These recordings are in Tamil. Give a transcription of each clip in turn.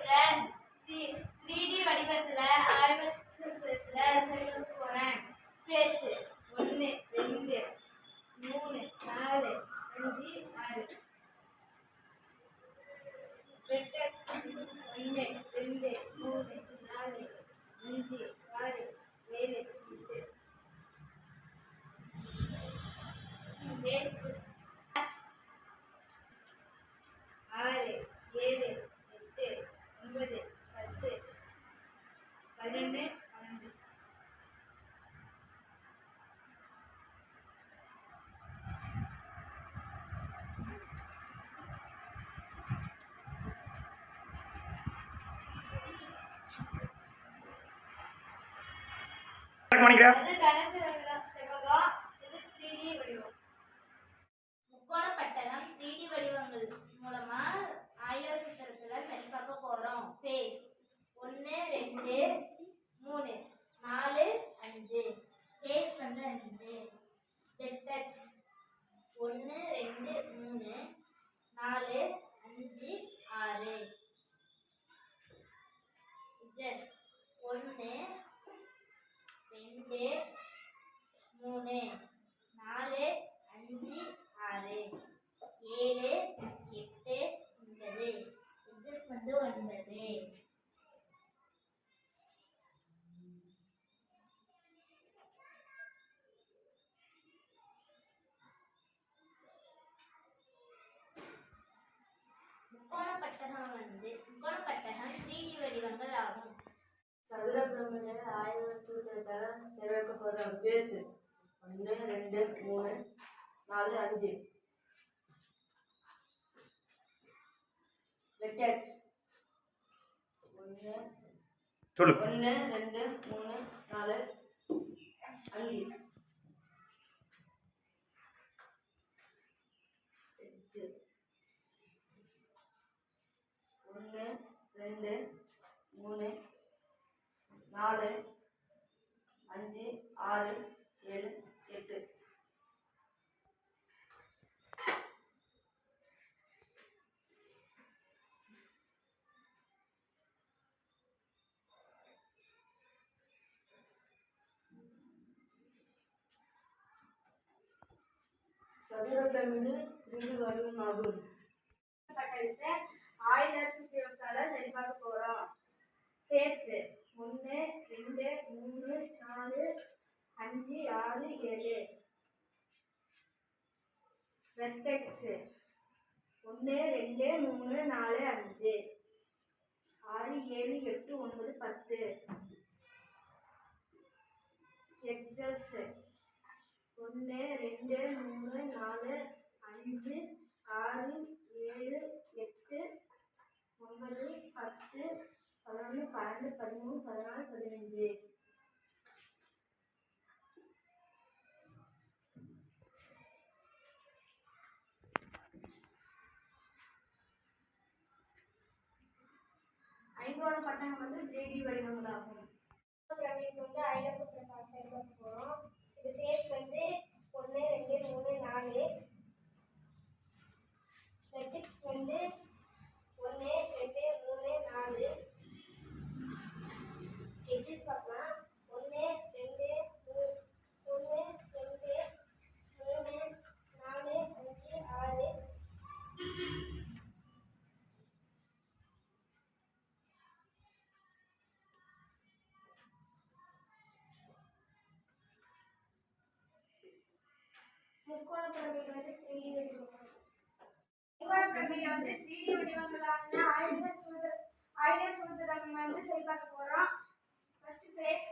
குறித்த த்ரீ டி வடிவத்தில் ஆய்வகத்தில் செய்ய போகிறேன் பேசு ஒன்று ரெண்டு மூணு நாலு அஞ்சு ஆறு வெக்டர்ஸ் ஒன்று ரெண்டு மூணு நாலு அஞ்சு ஆறு ஏழு எட்டு பேசஸ் ஆறு ஏழு எட்டு ஒன்பது பத்து பதினொன்று பன்னெண்டு கரெக்ட் பண்ணிக்கிறேன் அது கணேச செவகம் இது த்ரீ டி வடிவம் முக்கோண பட்டகம் த்ரீ டி வடிவங்கள் மூலமா ஆயுத சூத்திரத்துல சரி பார்க்க போறோம் ஃபேஸ் ஒன்று ரெண்டு மூணு நாலு அஞ்சு ஃபேஸ் வந்து அஞ்சு வெக்டர்ஸ் ஒன்று ரெண்டு மூணு நாலு அஞ்சு ஆறு ஜஸ்ட் ஒன்று ரெண்டு மூணு நாலு அஞ்சு ஆறு. ஏழு எட்டு ஒன்பது. எட்ஜஸ் வந்து ஒன்பது. முக்கோண வந்து முக்கோணப்பட்ட பட்டகம் த்ரீ டி வடிவங்கள் ஆகும் பிரமிட ஆய்வு சூத்திரத்தால செலவழிக்க போகிற பேஸு ஒன்று ரெண்டு மூணு நாலு அஞ்சு. வெட்டெக்ஸ் ஒன்று ஒன்று ரெண்டு மூணு நாலு அஞ்சு. ஒன்று ரெண்டு மூணு நாலு அஞ்சு ஆறு ஏழு எட்டு. சதுர பிரமிடு த்ரீ வடிவமாகும் பட்டத்தை ஆயிரம் சூத்திரத்தால சரி பார்க்க போறோம். ஃபேஸ் ஒன்று ரெண்டு மூணு நாலு அஞ்சு ஆறு ஏழு. வெர்டெக்ஸு. ஒன்று ரெண்டு மூணு நாலு அஞ்சு. ஆறு ஏழு எட்டு ஒன்பது பத்து. எக்ஸஸ் ஒன்று ரெண்டு மூணு நாலு அஞ்சு ஆறு ஏழு எட்டு ஒன்பது பத்து பதினொன்று பன்னெண்டு பதிமூணு பதினாலு பதினஞ்சு. ஐங்கோண பட்டணம் வந்து ஜேடி வடிவங்களாகும். முக்கோண பிரமிட் வந்து த்ரீ டி வடிவம் முக்கோண பிரமிட் வந்து த்ரீ டி வடிவங்களான ஆயிரம் சூத்திர ஆயிரம் சூத்திரம் வந்து சரி பார்க்க போகிறோம் ஃபர்ஸ்ட் ஃபேஸ்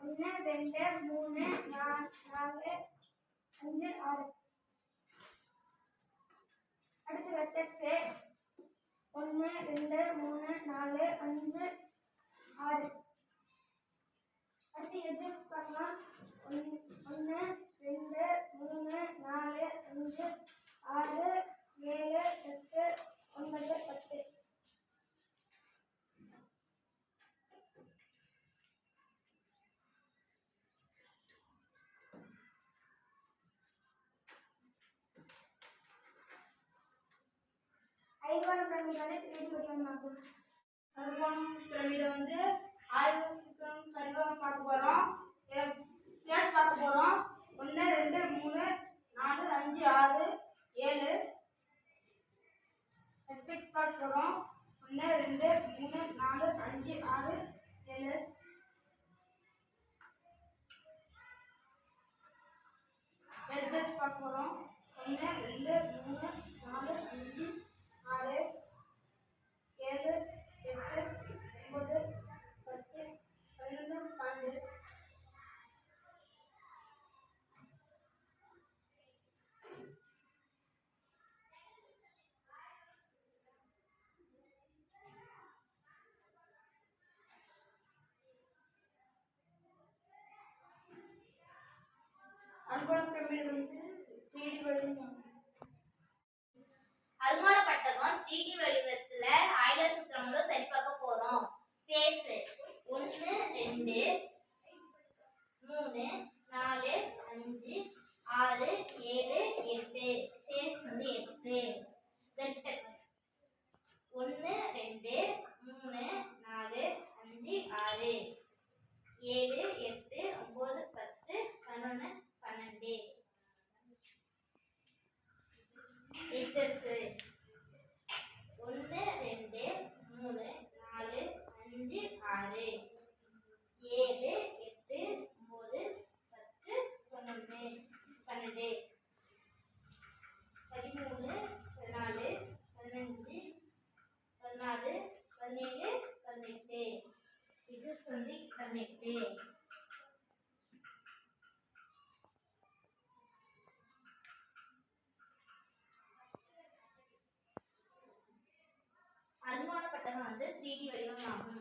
ஒன்று ரெண்டு மூணு நாலு நாலு அஞ்சு ஆறு. அடுத்து வெட்டக்ஸு ஒன்று ரெண்டு மூணு நாலு அஞ்சு ஆறு. அடுத்து எட்ஜஸ் பார்க்கலாம். ஒன்று ஒன்று அஞ்சு ஆறு ஏழு எட்டு ஒன்பது பத்து. ஐகோன பிரமிடோட பெரிய வடிவமாகும் பிரமிடை வந்து ஆய்வு சீக்கிரம் சரிவாக பார்க்க போகிறோம் Amen. த்ரீடி வடிவத்துல ஆயுத சிஸ்டம்ல சரி பார்க்க போறோம். ஃபேஸ் ஒன்று ரெண்டு மூணு நாலு அஞ்சு ஆறு ஏழு எட்டு. ஃபேஸ் வந்து எட்டு. பதிமூணு பதினாலு பதினஞ்சு பதினாறு பதினேழு பதினெட்டு. இது சொல்லி பதினெட்டு. அனுமான பட்டகம் வந்து த்ரீ டி வடிவம் ஆகும்